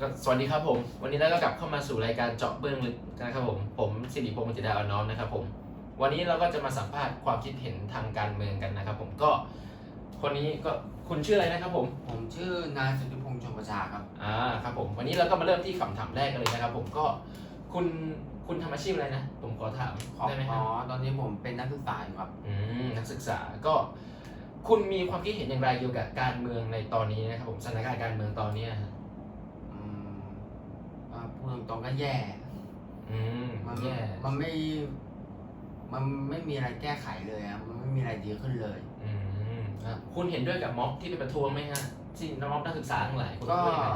ก็สวัสดีครับผม วันนี้เราก็กลับเข้ามาสู่รายการเจาะเบื้องลึกนะครับผม ผมสิริพงศ์จิตดาอ่อนน้อมนะครับผม วันนี้เราก็จะมาสัมภาษณ์ความคิดเห็นทางการเมืองกันนะครับ ผมก็คนนี้ก็คุณชื่ออะไรนะครับผม ผมชื่อนายสุทธิพงษ์ชมประชาครับ อ่าครับผม วันนี้เราก็มาเริ่มที่คำถามแรกกันเลยนะครับ ผมก็คุณคุณทำอาชีพอะไรนะ ผมขอถามขอได้ไหมคอ๋รัอบตอนนี้ผมเป็นนักศึกษาอยู่ครับ อืมนักศึกษาก็ คุณมีความคิดเห็นอย่างไรเกี่ยวกับการเมืองในตอนนี้นะครับผมสถานการณ์การเมืองตอนนี้นะฮะอืม อ่าพูดตรงๆก็แย่ อืมมันแย่มันไม่ มันไม่มีอะไรแก้ไขเลยครับมันไม่มีอะไรดีขึ้นเลย อืมครับคุณเห็นด้วยกับม็อบที่ไปประท้วงไหมฮะที่ม็อบนักศึกษาทั้งหลายคุณก็คิดว่ายังไง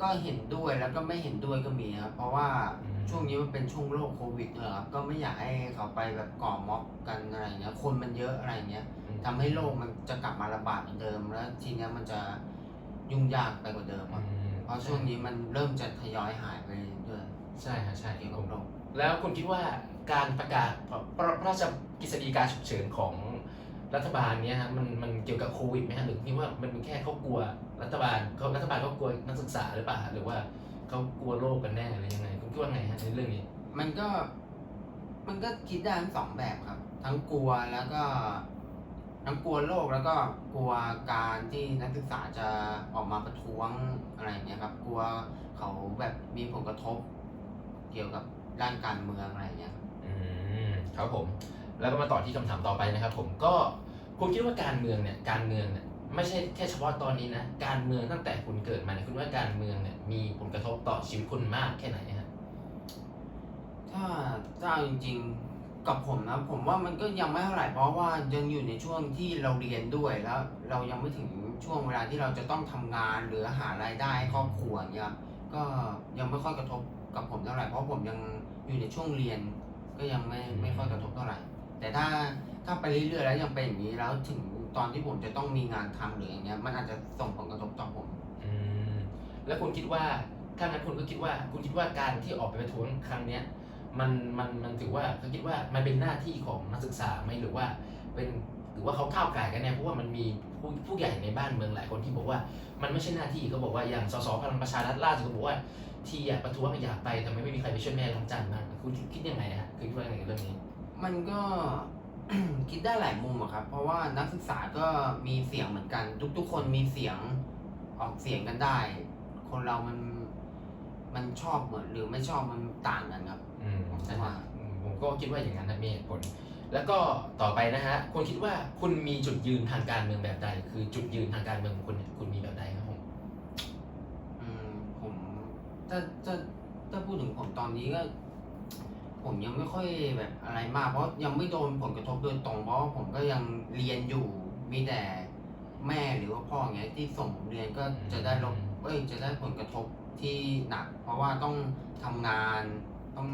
ก็เห็นด้วยแล้วก็ไม่เห็นด้วยก็มีครับ เพราะว่าอืม ช่วงนี้มันเป็นช่วงโรคโควิดด้วยครับ ก็ไม่อยากให้เขาไปแบบก่อม็อบกันอะไรเงี้ย คนมันเยอะอะไรเงี้ยทำให้โรคมันจะกลับมาระบาดเหมือนเดิม แล้วทีเนี้ยมันจะยุ่งยากไปกว่าเดิมครับอืม เพราะช่วงนี้มันเริ่มจะทยอยหายไปด้วยใช่ฮะใช่เกี่ยวผกับมโรคแล้วคุณคิดว่าการประกาศพระพระราชกฤษฎีกาฉุกเฉินของรัฐบาลเนี้ยฮะมันมันเกี่ยวกับโควิดไหมฮะหรือคิดว่ามันเป็นแค่เขากลัวรัฐบาลเขารัฐบาลเขากลัวนักศึกษาหรือเปล่าหรือว่าเขากลัวโรคกันแน่หรือยังไงคุณคิดว่าไงฮะในเรื่องนี้ มันก็มันก็คิดได้ทั้งสองแบบครับ ทั้งกลัวแล้วก็ ทั้งกลัวโรคแล้วก็กลัวการที่นักศึกษาจะออกมาประท้วงอะไรอย่างเงี้ยครับ กลัวเขาแบบมีผลกระทบ เกี่ยวกับด้านการเมืองอะไรอย่างเงี้ยครับอืมครับผม แล้วก็มาต่อที่คำถามต่อไปนะครับ ผมก็คุณคิดว่าการเมืองเนี่ยการเมืองเนี่ยไม่ใช่แค่เฉพาะตอนนี้นะการเมืองตั้งแต่คุณเกิดมาเนี่ยคุณว่าการเมืองเนี่ยมีผลกระทบต่อชีวิตคุณมากแค่ไหนฮะถ้าถ้าเอาจริงๆ กับผมนะผมว่ามันก็ยังไม่เท่าไหร่เพราะว่ายังอยู่ในช่วงที่เราเรียนด้วยแล้ว เรายังไม่ถึงช่วงเวลาที่เราจะต้องทำงานหรือหารายได้ให้ครอบครัวอย่างเงี้ยครับก็ยังไม่ค่อยกระทบกับผมเท่าไหร่เพราะผมยังอยู่ในช่วงเรียน ก็ยังไม่ไม่ค่อยกระทบเท่าไหร่ แต่ถ้าถ้าไปเรื่อยๆแล้วยังเป็นอย่างนี้แล้วถึงตอนที่ผมจะต้องมีงานทำหรืออย่างเงี้ยมันอาจจะส่งผลกระทบต่อผมอืมแล้วคุณคิดว่าถ้างั้นคุณก็คิดว่า คุณคิดว่าการที่ออกไปประท้วงครั้งเนี้ย มันมันมันถือว่าเขาคิดว่ามันเป็นหน้าที่ของนักศึกษาไหมหรือว่าเป็นหรือว่าเขาก้าวไก่ายกันแน่เพราะว่ามันมีผู้ผู้ใหญ่ในบ้านเมืองหลายคนที่บอกว่า มันไม่ใช่หน้าที่เขาบอกว่าอย่างสสพลังประชารัฐล่าสุดเขาบอกว่าที่อยากประท้วงอยากไปแต่ไม่มีใครไปช่วยแม่ล้างจานบ้างคุณคิดยังไงฮะคือคิดว่ายังไงเรื่องนี้ มันก็คิดได้หลายมุมอะครับ เพราะว่านักศึกษาก็มีเสียงเหมือนกัน ทุก ๆ คนมีเสียงออกเสียงกันได้ คนเรามัน มันชอบเหมือนหรือไม่ชอบมันต่างกันครับอืมผมนะว่าฮะอืมผมก็คิดว่าอย่างนั้นนะมีเหตุผล แล้วก็ต่อไปนะฮะคุณคิดว่าคุณมีจุดยืนทางการเมืองแบบใด คือจุดยืนทางการเมืองของคุณเนี่ยคุณมีแบบใดครับผมอืมผมถ้าถ้าถ้าพูดถึงผมตอนนี้ก็ ผมยังไม่ค่อยแบบอะไรมาก เพราะยังไม่โดนผลกระทบโดยตรงเพราะว่าผมก็ยังเรียนอยู่มีแต่แม่หรือว่าพ่ออย่างเงี้ยที่ส่งผมเรียนก็จะได้รับเอ้ยจะได้ผลกระทบ ที่หนัก เพราะว่าต้องทำงานต้อง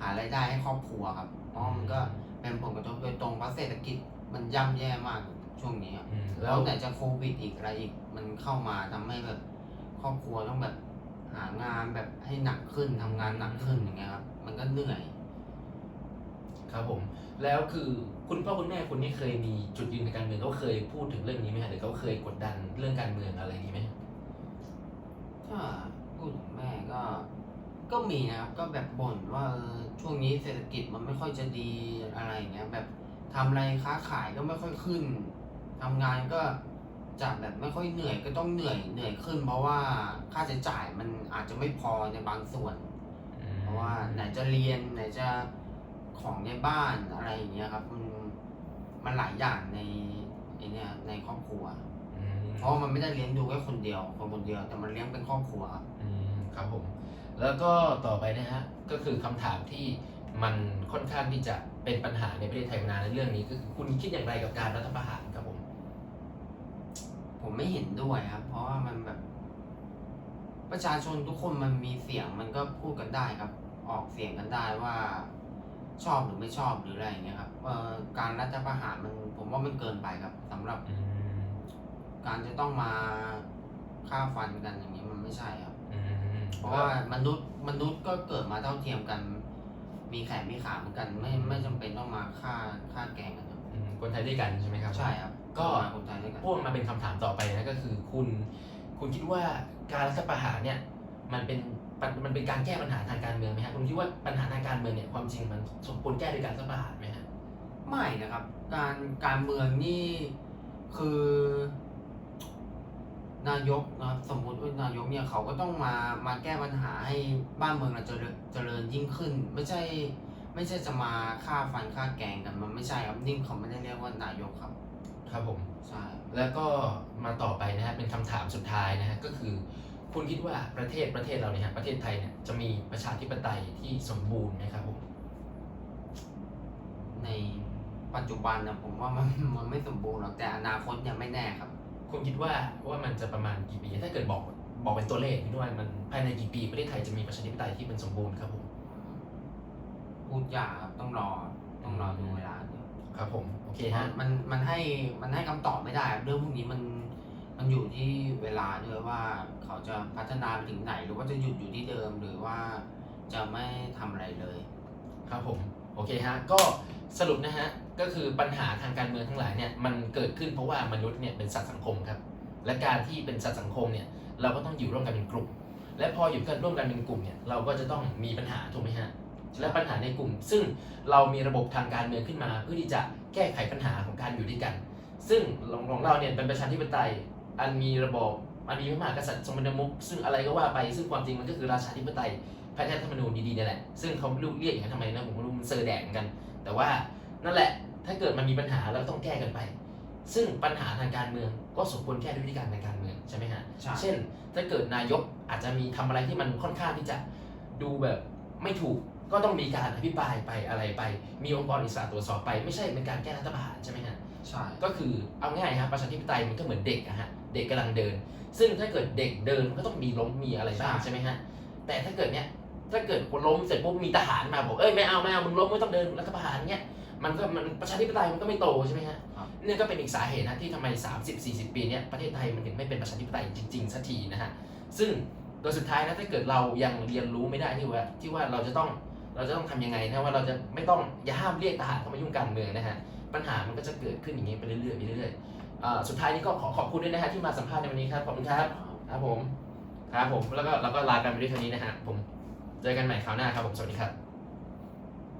หารายได้ให้ครอบครัวครับเพราะมันก็เป็นผลกระทบโดยตรงเพราะเศรษฐกิจมันย่ำแย่มากช่วงนี้ครับอืมแล้แล้ววไหนจะโควิดอีกอะไรอีกมันเข้ามาทำให้แบบครอบครัวต้องแบบหางานแบบให้หนักขึ้นทำงานหนักขึ้นอย่างเงี้ยครับมันก็เหนื่อย ครับผม แล้วคือคุณพ่อคุณแม่คุณนี่เคยมีจุดยืนในการเมืองเขาเคยพูดถึงเรื่องนี้ไหมฮะหรือเขาเคยกดดันเรื่องการเมืองอะไรนี้ไหมถ้า พูดถึงแม่ก็ ก็มีนะครับก็แบบบ่นว่าเออช่วงนี้เศรษฐกิจมันไม่ค่อยจะดีอะไรเงี้ยแบบทำอะไรค้าขายก็ไม่ค่อยขึ้นทำงานก็จากแบบไม่ค่อยเหนื่อยก็ต้องเหนื่อยเหนื่อยขึ้น เพราะว่าค่าใช้จ่ายมันอาจจะไม่พอในบางส่วน เพราะว่าไหนจะเรียนไหนจะของในบ้านอะไรอย่างเงี้ยครับ มันมันหลายอย่างในไอเนี้ยในครอบครัว เพราะว่ามันไม่ได้เลี้ยงดูแค่คนเดียวคนคนเดียว แต่มันเลี้ยงเป็นครอบครัวครับ อืมครับผม แล้วก็ต่อไปนะฮะ ก็คือคำถามที่มันค่อนข้างที่จะเป็นปัญหาในประเทศไทยมานานในเรื่องนี้ก็คือคุณคิดอย่างไรกับการรัฐประหารครับผม ผมไม่เห็นด้วยครับ เพราะว่ามันแบบ ประชาชนทุกคนมันมีเสียงมันก็พูดกันได้ครับ ออกเสียงกันได้ว่า ชอบหรือไม่ชอบหรืออะไรอย่างเงี้ยครับเอ่อการรัฐประหารมันผมว่ามันเกินไปครับสำหรับอืม การจะต้องมาฆ่าฟันกันอย่างนี้มันไม่ใช่ครับ อืมเพราะว่ามนุษย์มนุษย์ก็เกิดมาเท่าเทียมกัน มีแขนมีขาเหมือนกัน ไม่ไม่จำเป็นต้องมาฆ่าฆ่าแกล้งกันครับอืมคนไทยด้วยกันใช่ไหมครับ ใช่ครับก็ เดมาคนไทยด้วยกัน พ่วงมาเป็นคำถามต่อไปนะก็คือคุณ คุณคิดว่าการรัฐประหารเนี่ย มันเป็นปัญมันเป็นการแก้ปัญหาทางการเมืองไหมฮะคุณคิดว่าปัญหาทางการเมืองเนี่ยความจริงมันสมควรแก้ด้วยการรัฐประหารไหมฮะ ไม่นะครับ การการเมืองนี่คือ นายกนะครับสมมติว่านายกเนี่ยเขาก็ต้องมามาแก้ปัญหาให้บ้านเมืองเราเจริญเจริญยิ่งขึ้น ไม่ใช่ ไม่ใช่จะมาฆ่าฟันฆ่าแกงกันมันไม่ใช่ครับนี่เขาไม่ได้เรียกว่านายกครับ ครับผม ใช่แล้วก็มาต่อไปนะฮะเป็นคำถามสุดท้ายนะฮะก็คือ คุณคิดว่าประเทศประเทศเราเนี่ยฮะประเทศไทยเนี่ยจะมีประชาธิปไตยที่สมบูรณ์ไหมครับผมในปัจจุบันนะผมว่ามันมันไม่สมบูรณ์หรอกแต่อนาคตเนี่ยไม่แน่ครับ คุณคิดว่าว่ามันจะประมาณกี่ปี ถ้าเกิดบอกบอกเป็นตัวเลขคิดว่ามันภายในกี่ปีประเทศไทยจะมีประชาธิปไตยที่เป็นสมบูรณ์ครับผมพูดยากครับต้องรอต้องรอดูเวลาดูครับผมโอเคมัฮะนมันมันให้มันให้คำตอบไม่ได้ครับเรื่องพวกนี้มันมันอยู่ที่เวลาด้วยว่าเขาจะพัฒนาไปถึงไหน หรือว่าจะหยุดอยู่ที่เดิมหรือว่าจะไม่ทำอะไรเลย ครับผมโอเคฮะก็สรุปนะฮะ ก็คือปัญหาทางการเมืองทั้งหลายเนี่ยมันเกิดขึ้นเพราะว่ามนุษย์เนี่ยเป็นสัตว์สังคมครับ และการที่เป็นสัตว์สังคมเนี่ยเราก็ต้องอยู่ร่วมกันเป็นกลุ่ม และพออยู่กันร่วมกันเป็นกลุ่มเนี่ยเราก็จะต้องมีปัญหาถูกไหมฮะและปัญหาในกลุ่ม ซึ่งเรามีระบบทางการเมืองขึ้นมา เพื่อที่จะแก้ไขปัญหาของการอยู่ด้วยกัน ซึ่งของเราเนี่ยเป็นประชาธิปไตยอันมีระบบอันมีพระมหากษัตริย์ทรงเป็นมุขซึ่งอะไรก็ว่าไปซึ่งความจริงมันก็คือราชาธิปไตยภายใต้รัฐธรรมนูญดีๆนี่แหละซึ่งเขาไม่รู้เรียกอย่างนั้นทำไมนะผมก็รู้มันเซอร์แดกเหมือนกัน แต่ว่า นั่นแหละ ถ้าเกิดมันมีปัญหาเราก็ต้องแก้กันไป ซึ่งปัญหาทางการเมืองก็สมควรแก้ด้วยวิธีการทางการเมืองใช่ไหมฮะใช่ เช่น ถ้าเกิดนายกอาจจะมีทำอะไรที่มันค่อนข้างที่จะดูแบบไม่ถูกก็ต้องมีการอภิปรายไปอะไรไป มีองค์กรอิสระตรวจสอบไป ไม่ใช่เป็นการแก้รัฐประหารใช่ไหมฮะ ใช่ ก็คือเอาง่ายครับประชาธิปไตยมันก็เหมือนเด็กอะฮะเด็กกำลังเดิน ซึ่งถ้าเกิดเด็กเดินมันก็ต้องมีล้มมีอะไรบ้างใช่ไหมฮะแต่ถ้าเกิดเนี้ยถ้าเกิดคนล้มเสร็จปุ๊บมีทหารมาบอกเอ้ยไม่เอาไม่เอามึงล้มไม่ต้องเดินรัฐประหารเนี้ย มันก็มันประชาธิปไตยมันก็ไม่โตใช่ไหมฮะครับเนี่ยก็เป็นอีกสาเหตุนะที่ทำไม 30-40 ปีเนี้ยประเทศไทยมันถึงไม่เป็นประชาธิปไตยจริงๆสักทีนะฮะซึ่งโดยสุดท้ายนะถ้าเกิดเรายังเรียนรู้ไม่ได้ที่ว่าที่ว่าเราจะต้องเราจะต้องทำยังไงนะว่าเราจะไม่ต้องอย่าห้ามเรียกทหารเข้ามายุ่งการเมืองนะฮะปัญหามันก็จะเกิดขึ้นอย่างนี้ไปเรื่อยๆไปเรื่อยๆอ่าสุดท้ายนี้ก็ขอขอบคุณด้วยนะฮะที่มาสัมภาษณ์ในวันนี้ครับขอบคุณครับครับผมครับผมแล้วก็เราก็ลากันไปด้วยเท่านี้นะฮะผมเจอกันใหม่คราวหน้าครับผมสวัสดีครับ